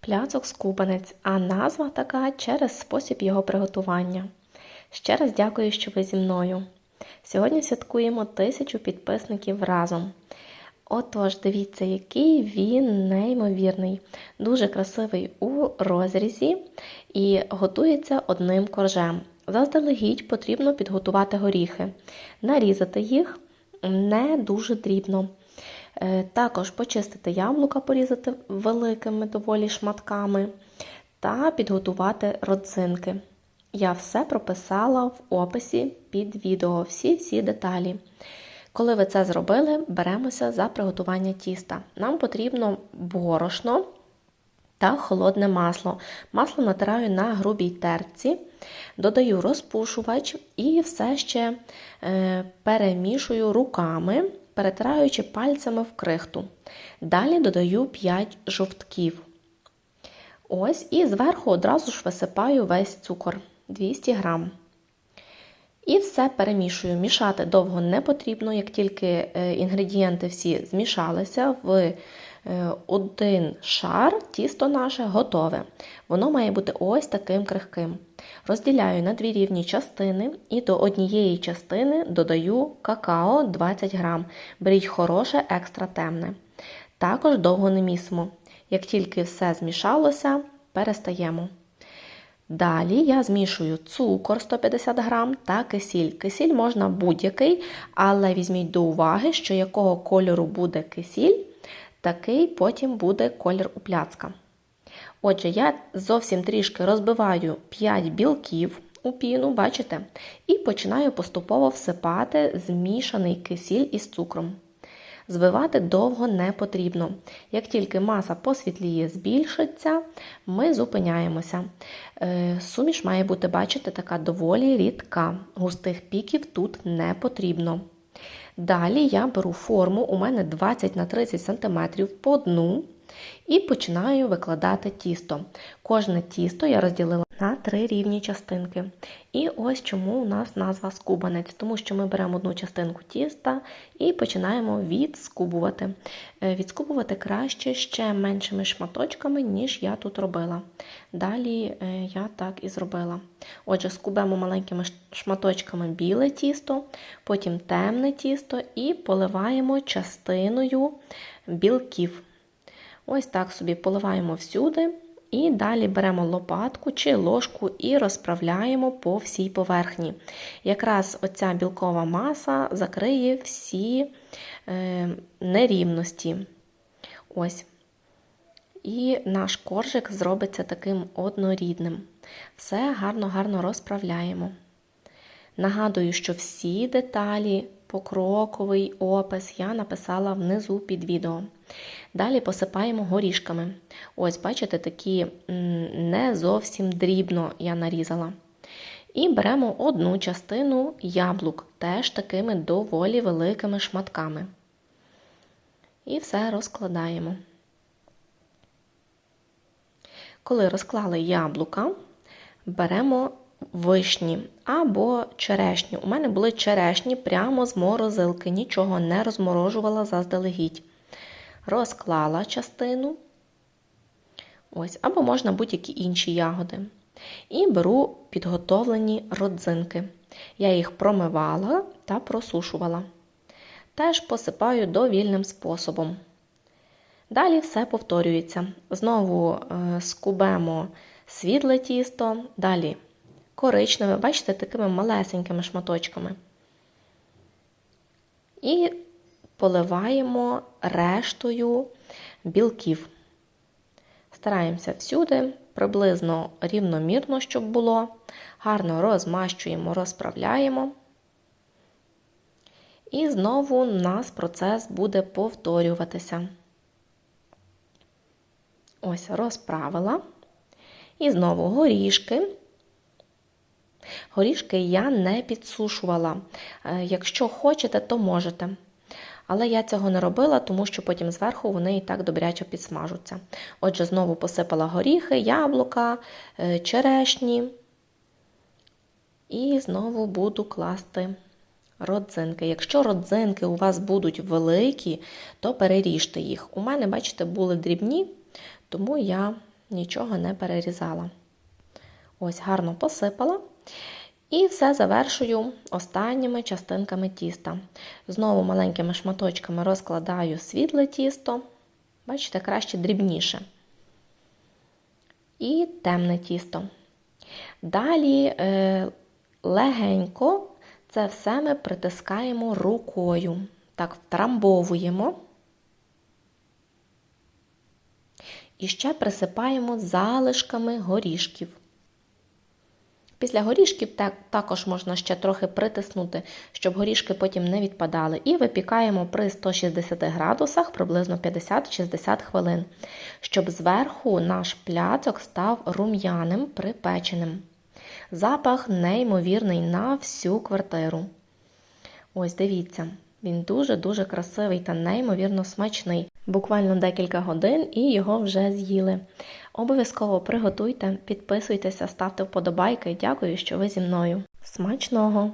Пляцок скубанець, а назва така через спосіб його приготування. Ще раз дякую, що ви зі мною. Сьогодні святкуємо тисячу підписників разом. Отож, дивіться, який він неймовірний, дуже красивий у розрізі і готується одним коржем. Заздалегідь потрібно підготувати горіхи, нарізати їх не дуже дрібно. Е, Також почистити яблука, порізати великими доволі шматками та підготувати родзинки. Я все прописала в описі під відео, всі-всі деталі. Коли ви це зробили, беремося за приготування тіста. Нам потрібно борошно та холодне масло. Масло натираю на грубій терці, додаю розпушувач і все ще е, перемішую руками, перетираючи пальцями в крихту. Далі додаю 5 жовтків. Ось, і зверху одразу ж висипаю весь цукор 200 грам. І все перемішую. Мішати довго не потрібно, як тільки е, інгредієнти всі змішалися в е, один шар, тісто наше готове. Воно має бути ось таким крихким. Розділяю на дві рівні частини і до однієї частини додаю какао 20 грам. Беріть хороше, екстра темне. Також довго не місимо. Як тільки все змішалося, перестаємо. Далі я змішую цукор 150 грам та кисіль. Кисіль можна будь-який, але візьміть до уваги, що якого кольору буде кисіль, такий потім буде колір у пляцка. Отже, я зовсім трішки розбиваю 5 білків у піну, бачите? І починаю поступово всипати змішаний кисіль із цукром. Збивати довго не потрібно. Як тільки маса посвітліє, збільшиться, ми зупиняємося. Е, суміш має бути, бачите, така доволі рідка. Густих піків тут не потрібно. Далі я беру форму, у мене 20 на 30 см по дну, і починаю викладати тісто. Кожне тісто я розділила на три рівні частинки. І ось чому у нас назва скубанець, тому що ми беремо одну частинку тіста і починаємо відскубувати. Е, відскубувати краще ще меншими шматочками, ніж я тут робила. Далі е, я так і зробила. Отже, скубемо маленькими шматочками біле тісто, потім темне тісто і поливаємо частиною білків. Ось так собі поливаємо всюди. І далі беремо лопатку чи ложку і розправляємо по всій поверхні. Якраз оця білкова маса закриє всі е, нерівності. Ось. І наш коржик зробиться таким однорідним. Все гарно-гарно розправляємо. Нагадую, що всі деталі, покроковий опис я написала внизу під відео. Далі посипаємо горішками. Ось, бачите, такі не зовсім дрібно я нарізала. І беремо одну частину яблук, теж такими доволі великими шматками. І все розкладаємо. Коли розклали яблука, беремо вишні або черешню. У мене були черешні прямо з морозилки, нічого не розморожувала заздалегідь. Розклала частину, ось, або можна будь-які інші ягоди. І беру підготовлені родзинки. Я їх промивала та просушувала. Теж посипаю довільним способом. Далі все повторюється. Знову е, скубемо світле тісто, далі коричневе, бачите, такими малесенькими шматочками. І поливаємо рештою білків. Стараємося всюди, приблизно рівномірно, щоб було. Гарно розмащуємо, розправляємо. І знову у нас процес буде повторюватися. Ось, розправила. І знову горішки. Горішки я не підсушувала. Е, якщо хочете, то можете. Але я цього не робила, тому що потім зверху вони і так добряче підсмажуться. Отже, знову посипала горіхи, яблука, е, черешні. І знову буду класти родзинки. Якщо родзинки у вас будуть великі, то переріжте їх. У мене, бачите, були дрібні, тому я нічого не перерізала. Ось гарно посипала. І все завершую останніми частинками тіста. Знову маленькими шматочками розкладаю світле тісто, бачите, краще дрібніше. І темне тісто. Далі е, легенько це все ми притискаємо рукою. Так, втрамбовуємо. І ще присипаємо залишками горішків. Після горішків так, також можна ще трохи притиснути, щоб горішки потім не відпадали. І випікаємо при 160 градусах приблизно 50-60 хвилин, щоб зверху наш пляцок став рум'яним припеченим. Запах неймовірний на всю квартиру. Ось дивіться, він дуже-дуже красивий та неймовірно смачний. Буквально декілька годин і його вже з'їли. Обов'язково приготуйте, підписуйтеся, ставте вподобайки. Дякую, що ви зі мною. Смачного!